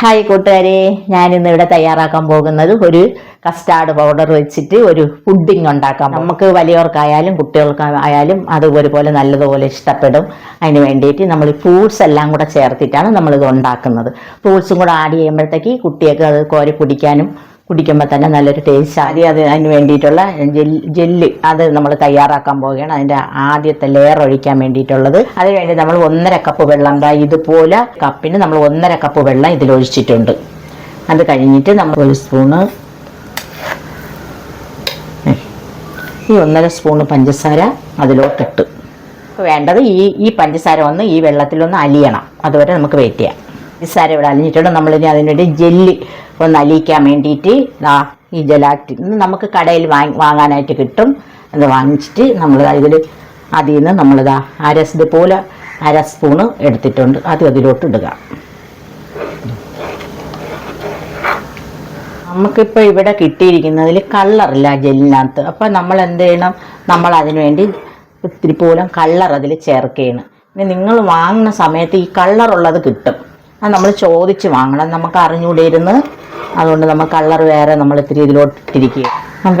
Hi കൂട്ടുകാരെ ഞാനിന്ന് ഇവിടെ തയ്യാറാക്കാൻ പോകുന്നത് ഒരു കസ്റ്റാർഡ് പൗഡർ വെച്ചിട്ട് ഒരു പുഡിംഗ് ഉണ്ടാക്കാം നമുക്ക് വലിയവർക്കായാലും കുട്ടികൾക്കായാലും അത് ഒരുപോലെ നല്ലതുപോലെ ഇഷ്ടപ്പെടും. അതിന് വേണ്ടിയിട്ട് നമ്മൾ ഫ്രൂട്ട്സ് എല്ലാം കൂടെ ചേർത്തിട്ടാണ് നമ്മളിത് ഉണ്ടാക്കുന്നത്. ഫ്രൂട്ട്സും കൂടെ ആഡ് ചെയ്യുമ്പോഴത്തേക്ക് കുട്ടിയൊക്കെ അത് കോരി കുടിക്കാനും കുടിക്കുമ്പോൾ തന്നെ നല്ലൊരു ടേസ്റ്റ് ആദ്യം അത് അതിന് വേണ്ടിയിട്ടുള്ള ജെല്ല് അത് നമ്മൾ തയ്യാറാക്കാൻ പോവുകയാണ്. അതിന്റെ ആദ്യത്തെ ലെയർ ഒഴിക്കാൻ വേണ്ടിയിട്ടുള്ളത്. അത് വേണ്ടി നമ്മൾ ഒന്നര കപ്പ് വെള്ളം എന്താ ഇതുപോലെ കപ്പിന് നമ്മൾ ഒന്നര കപ്പ് വെള്ളം ഇതിലൊഴിച്ചിട്ടുണ്ട് അത് കഴിഞ്ഞിട്ട് നമ്മൾ ഒരു സ്പൂണ് ഈ ഒന്നര സ്പൂണ് പഞ്ചസാര അതിലോട്ടിട്ട്. വേണ്ടത് ഈ ഈ പഞ്ചസാര ഒന്ന് ഈ വെള്ളത്തിലൊന്ന് അലിയണം. അതുവരെ നമുക്ക് വെയിറ്റ് ചെയ്യാം. പഞ്ചസാര ഇവിടെ അലിഞ്ഞിട്ടുണ്ട്. നമ്മളിനി അതിനുവേണ്ടി ജെല്ല് ഒന്ന് അലിയിക്കാൻ വേണ്ടിയിട്ട് ദാ ഈ ജലാറ്റിൻ നമുക്ക് കടയിൽ വാങ്ങി വാങ്ങാനായിട്ട് കിട്ടും. അത് വാങ്ങിച്ചിട്ട് നമ്മൾ ഇതിൽ അതിൽ നിന്ന് നമ്മളിതാ അര ഇതുപോലെ അര സ്പൂണ് എടുത്തിട്ടുണ്ട്. അത് അതിലോട്ട് ഇടുക. നമുക്കിപ്പോൾ ഇവിടെ കിട്ടിയിരിക്കുന്നതിൽ കളറില്ല ജെല്ലിനകത്ത്. അപ്പം നമ്മൾ എന്ത് ചെയ്യണം? നമ്മൾ അതിന് വേണ്ടി ഇത്തിരി പോലും കളർ അതിൽ ചേർക്കുകയാണ് ഇനി നിങ്ങൾ വാങ്ങുന്ന സമയത്ത് ഈ കളറുള്ളത് കിട്ടും. അത് നമ്മൾ ചോദിച്ച് വാങ്ങണം. നമുക്ക് അറിഞ്ഞുകൂടിയിരുന്ന് അതുകൊണ്ട് നമ്മൾ കളർ വേറെ നമ്മൾ ഇത്തിരി ഇതിലോട്ട് ഇട്ടിരിക്കുക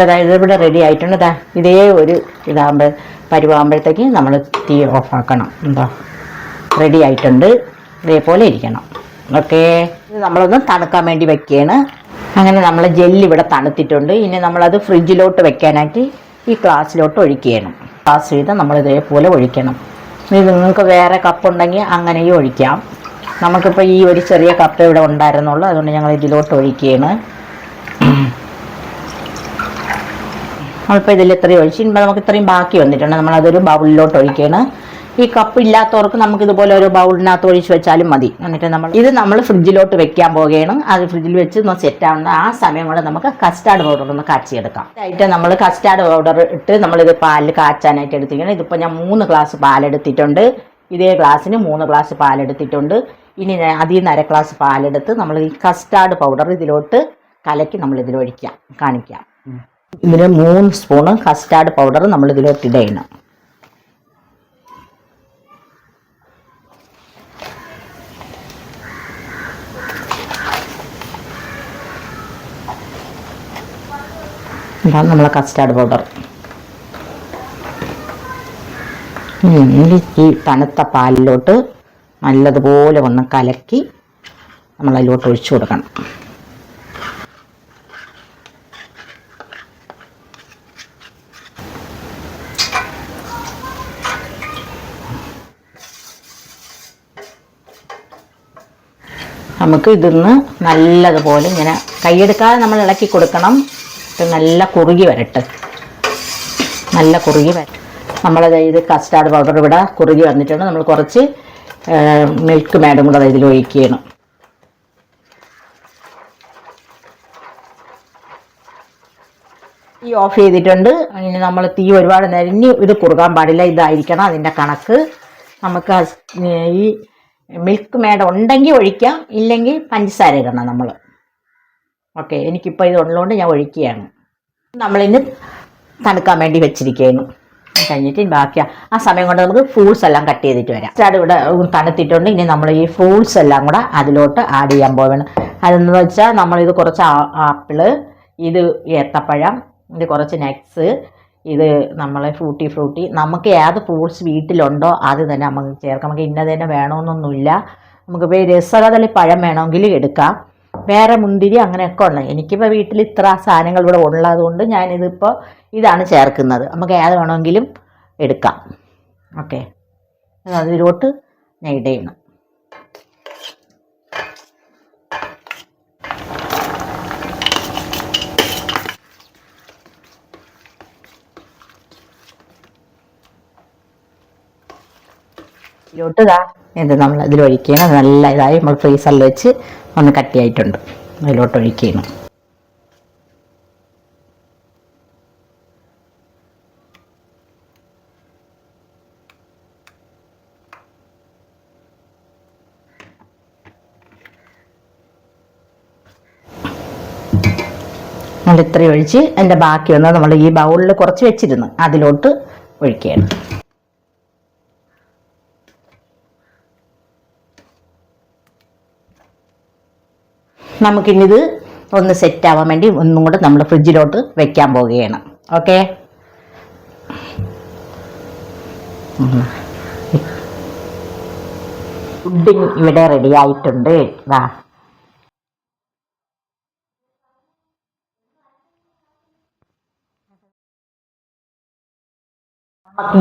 അതായത് ഇവിടെ റെഡി ആയിട്ടുണ്ട്. ഇതാ ഇതേ ഒരു ഇതാകുമ്പോൾ പരുവാകുമ്പോഴത്തേക്ക് നമ്മൾ തീ ഓഫാക്കണം എന്താ റെഡി ആയിട്ടുണ്ട്. ഇതേപോലെ ഇരിക്കണം. ഓക്കെ ഇത് നമ്മളൊന്ന് തണുക്കാൻ വേണ്ടി വെക്കുകയാണ്. അങ്ങനെ നമ്മൾ ജെല്ല് ഇവിടെ തണുത്തിട്ടുണ്ട്. ഇനി നമ്മളത് ഫ്രിഡ്ജിലോട്ട് വെക്കാനായിട്ട് ഈ ഗ്ലാസ്സിലോട്ട് ഒഴിക്കുകയാണ്. ഗ്ലാസ് ചെയ്ത് നമ്മൾ ഇതേപോലെ ഒഴിക്കണം. ഇനി നിങ്ങൾക്ക് വേറെ കപ്പുണ്ടെങ്കിൽ അങ്ങനെയും ഒഴിക്കാം. നമുക്കിപ്പോൾ ഈ ഒരു ചെറിയ കപ്പ ഇവിടെ ഉണ്ടായിരുന്നുള്ളൂ. അതുകൊണ്ട് ഞങ്ങൾ ഇതിലോട്ട് ഒഴിക്കുകയാണ്. നമ്മളിപ്പോൾ ഇതിൽ ഇത്രയും ഒഴിച്ച് ഇനിയിപ്പോൾ നമുക്ക് ഇത്രയും ബാക്കി വന്നിട്ടുണ്ട്. നമ്മളതൊരു ബൗളിലോട്ട് ഒഴിക്കുകയാണ്. ഈ കപ്പ് ഇല്ലാത്തവർക്ക് നമുക്ക് ഇതുപോലെ ഒരു ബൗളിനകത്ത് ഒഴിച്ച് വെച്ചാലും മതി. എന്നിട്ട് നമ്മൾ ഇത് നമ്മൾ ഫ്രിഡ്ജിലോട്ട് വെക്കാൻ പോവുകയാണ്. അത് ഫ്രിഡ്ജിൽ വെച്ച് ഒന്ന് സെറ്റ് ആവുന്ന ആ സമയം കൊണ്ട് നമുക്ക് കസ്റ്റാർഡ് പൗഡർ ഒന്ന് കാച്ചിയെടുക്കാം. ആയിട്ട് നമ്മൾ കസ്റ്റാർഡ് പൗഡർ ഇട്ട് നമ്മളിത് പാലിൽ കാച്ചാനായിട്ട് എടുത്തിരിക്കണം ഇതിപ്പോൾ ഞാൻ മൂന്ന് ഗ്ലാസ് പാലെടുത്തിട്ടുണ്ട്. ഇതേ ഗ്ലാസ്സിന് മൂന്ന് ഗ്ലാസ് പാലെടുത്തിട്ടുണ്ട്. ഇനി അതിൽ നിന്ന് അര ഗ്ലാസ് പാലെടുത്ത് നമ്മൾ ഈ കസ്റ്റാർഡ് പൗഡർ ഇതിലോട്ട് കലക്കി നമ്മൾ ഇതിൽ ഒഴിക്കാം കാണിക്കാം. ഇതിന് മൂന്ന് സ്പൂണ് കസ്റ്റാർഡ് പൗഡർ നമ്മൾ ഇതിലോട്ട് ഇടയണം ഇതാണ് നമ്മളെ കസ്റ്റാർഡ് പൗഡർ ഇനി തണുത്ത പാലിലോട്ട് നല്ലതുപോലെ ഒന്ന് കലക്കി നമ്മൾ അതിലോട്ട് ഒഴിച്ചു കൊടുക്കണം. നമുക്ക് ഇതിന്ന് നല്ലതുപോലെ ഇങ്ങനെ കൈയെടുക്കാതെ നമ്മൾ ഇളക്കി കൊടുക്കണം. നല്ല കുറുകി വരട്ടെ. നല്ല കുറുകി വരട്ടെ. നമ്മളത് ഇത് കസ്റ്റാർഡ് പൗഡർ ഇവിടെ കുറുകി വന്നിട്ടുണ്ട്. നമ്മൾ കുറച്ച് മിൽക്ക് മാഡം കൂടെ ഇതിൽ ഒഴിക്കുകയാണ്. തീ ഓഫ് ചെയ്തിട്ടുണ്ട്. ഇനി നമ്മൾ തീ ഒരുപാട് നേരം ഇനി ഇത് കുറുകാൻ പാടില്ല. ഇതായിരിക്കണം അതിന്റെ കണക്ക്. നമുക്ക് ഈ മിൽക്ക് മേഡ ഉണ്ടെങ്കിൽ ഒഴിക്കാം. ഇല്ലെങ്കിൽ പഞ്ചസാര ഇടണം നമ്മൾ. ഓക്കെ എനിക്കിപ്പോൾ ഇത് ഉള്ളതുകൊണ്ട് ഞാൻ ഒഴിക്കുകയാണ്. നമ്മളിന്ന് തണുക്കാൻ വേണ്ടി വെച്ചിരിക്കുകയാണ്. കഴിഞ്ഞിട്ട് ബാക്കി ആ സമയം കൊണ്ട് നമുക്ക് ഫ്രൂട്ട്സ് എല്ലാം കട്ട് ചെയ്തിട്ട് വരാം. സ്റ്റാർട്ട് ഇവിടെ തണുത്തിട്ടുണ്ട്. ഇനി നമ്മൾ ഈ ഫ്രൂട്ട്സ് എല്ലാം കൂടെ അതിലോട്ട് ആഡ് ചെയ്യാൻ പോവാണ്. അതെന്ന് വെച്ചാൽ നമ്മളിത് കുറച്ച് ആപ്പിൾ ഇത് ഏത്തപ്പഴം ഇത് കുറച്ച് നെക്സ് ഇത് നമ്മളെ ഫ്രൂട്ടി ഫ്രൂട്ടി നമുക്ക് ഏത് ഫ്രൂട്ട്സ് വീട്ടിലുണ്ടോ അത് തന്നെ നമുക്ക് ചേർക്കാം. നമുക്ക് ഇന്നത് തന്നെ വേണമെന്നൊന്നുമില്ല. നമുക്കിപ്പോൾ രസകദളി പഴം വേണമെങ്കിൽ എടുക്കാം. വേറെ മുന്തിരി അങ്ങനെയൊക്കെ ഉണ്ട് എനിക്കിപ്പോൾ വീട്ടിൽ ഇത്ര സാധനങ്ങൾ ഇവിടെ ഉള്ളതുകൊണ്ട് ഞാനിതിപ്പോൾ ഇതാണ് ചേർക്കുന്നത്. നമുക്ക് ഏത് വേണമെങ്കിലും എടുക്കാം. ഓക്കെ. അതിലോട്ട് ഞാൻ ഇടയണം. ഇതിലോട്ട് ഇതാ. ഇത് നമ്മൾ ഇതിൽ ഒഴിക്കണം നല്ല ഇതായി നമ്മൾ ഫ്രീസറിൽ വെച്ച് ഒന്ന് കട്ടിയായിട്ടുണ്ട്. അതിലോട്ട് ഒഴിക്കണം നമ്മൾ ഇത്രയും ഒഴിച്ച് അതിന്റെ ബാക്കി വന്നത് നമ്മൾ ഈ ബൗളിൽ കുറച്ച് വെച്ചിരുന്നു. അതിലോട്ട് ഒഴിക്കുകയാണ്. നമുക്കിനിത് ഒന്ന് സെറ്റാവാൻ വേണ്ടി ഒന്നും കൂടെ നമ്മൾ ഫ്രിഡ്ജിലോട്ട് വെക്കാൻ പോവുകയാണ്. ഓക്കെ? ഫുഡിങ് ഇവിടെ റെഡി ആയിട്ടുണ്ട്. വാ.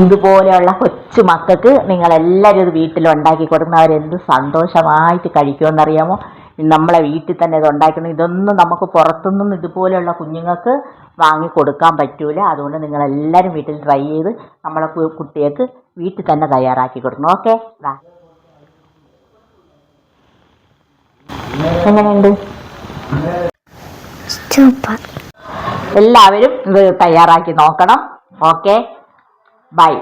ഇതുപോലെയുള്ള കൊച്ചു മക്കൾക്ക് നിങ്ങളെല്ലാവരും ഇത് വീട്ടിൽ ഉണ്ടാക്കി കൊടുക്കുന്ന അവരെന്ത് സന്തോഷമായിട്ട് കഴിക്കുമെന്നറിയാമോ? നമ്മളെ വീട്ടിൽ തന്നെ ഇത് ഉണ്ടാക്കണം. ഇതൊന്നും നമുക്ക് പുറത്തുനിന്നും ഇതുപോലെയുള്ള കുഞ്ഞുങ്ങൾക്ക് വാങ്ങി കൊടുക്കാൻ പറ്റൂല. അതുകൊണ്ട് നിങ്ങളെല്ലാവരും വീട്ടിൽ ട്രൈ ചെയ്ത് നമ്മളെ കുട്ടികൾക്ക് വീട്ടിൽ തന്നെ തയ്യാറാക്കി കൊടുക്കണം. ഓക്കെ എങ്ങനെയുണ്ട്? എല്ലാവരും ഇത് തയ്യാറാക്കി നോക്കണം. Okay bye